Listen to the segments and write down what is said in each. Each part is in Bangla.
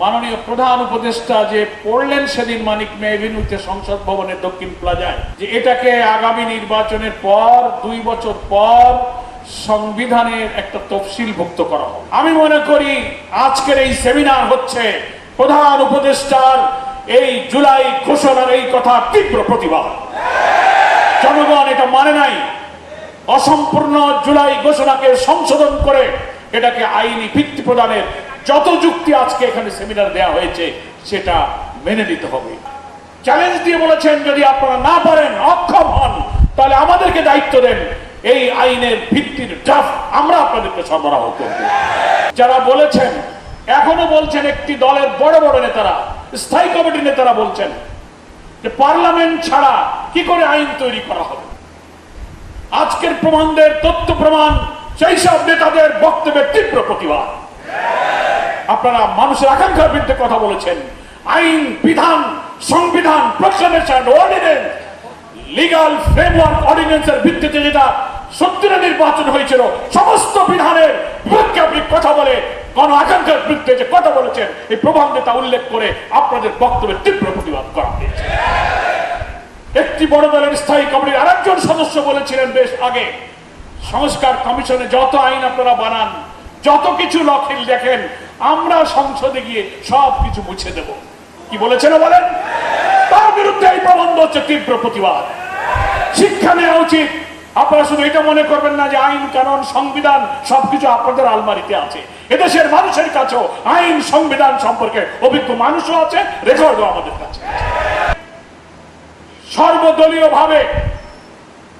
মাননীয় প্রধান উপদেষ্টা যে পড়লেন সেদিন মানিক মেভিনুতে সংসদ ভবনের দক্ষিণ প্লাজায়, যে এটাকে আগামী নির্বাচনের পর, দুই বছর পর সংবিধানের একটা তফসিলভুক্ত করা হবে আমি মনে করি আজকের এই সেমিনার হচ্ছে প্রধান উপদেষ্টার এই জুলাই ঘোষণার এই কথা তীব্র প্রতিবাদ। জনগণ এটা মানে নাই। অসম্পূর্ণ জুলাই ঘোষণাকে সংশোধন করে এটাকে আইনি ভিত্তি প্রদানের যত যুক্তি আজকে এখানে সেমিনার দেয়া হয়েছে, সেটা মেনে নিতে হবে। চ্যালেঞ্জ দিয়ে বলেছেন, যদি আপনারা না পারেন, অক্ষম হন, তাহলে আমাদেরকে দায়িত্ব দেন এই আইনের ভিত্তির ড্রাফট আমরা আপনাদেরকে সরবরাহ করব। যারা বলেছেন, এখনও বলছেন, একটি দলের বড় বড় নেতারা, স্থায়ী কমিটির নেতারা বলছেন যে পার্লামেন্ট ছাড়া কি করে আইন তৈরি করা হবে? আজকের প্রমাণদের তথ্য প্রমাণ, সেই সব নেতাদের বক্তব্যের তীব্র প্রতিবাদ। আপনারা মানুষের আকাঙ্ক্ষার বিরুদ্ধে কথা বলেছেন। আইন, বিধান, সংবিধান প্রক্লেমেশন অর্ডিনেন্স লিগাল ফ্রেমওয়ার্ক অর্ডিনেন্সের ভিত্তিতে যেটা সত্তরের নির্বাচন হয়েছিল, সমস্ত বিধানের বিপক্ষে আপনি কথা বলে গণ আকাঙ্ক্ষার বিরুদ্ধে যে কথা বলেছেন, এই প্রবন্ধে তা উল্লেখ করে আপনাদের বক্তব্যের তীব্র প্রতিবাদ করা হয়েছে। একটি বড় দলের স্থায়ী কমিটির আরেকজন সদস্য বলেছিলেন বেশ আগে, সংস্কার কমিশনে যত আইন আপনারা বানান, যত কিছু লক্ষিল দেখেন আমরা সংসদে গিয়ে সব কিছু মুছে দেব। কি বলেছেন বলেন? তার বিরুদ্ধে এই প্রবন্ধ হচ্ছে তীব্র প্রতিবাদ। শিক্ষা নেওয়া উচিত। আপনারা শুধু এটা মনে করবেন না যে আইন, কানুন, সংবিধান সবকিছু আপনাদের আলমারিতে আছে। এদেশের মানুষের কাছেও আইন, সংবিধান সম্পর্কে অভিজ্ঞ মানুষও আছে, রেকর্ডও আমাদের কাছে। সর্বদলীয় ভাবে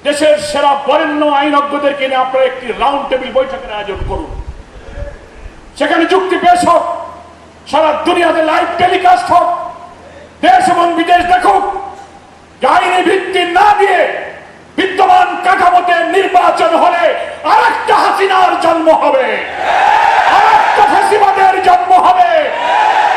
দেশের সেরা বরেণ্য আইনজ্ঞদেরকে নিয়ে আপনারা একটি রাউন্ড টেবিল বৈঠকের আয়োজন করুন। সেখানে যুক্তি পেশ হোক সারা দুনিয়াতে লাইভ টেলিকাস্ট হোক, দেশ এবং বিদেশ দেখুক, আইনি ভিত্তি না দিয়ে বিদ্যমান কাঠামোতে নির্বাচন হলে আর একটা হাসিনার জন্ম হবে।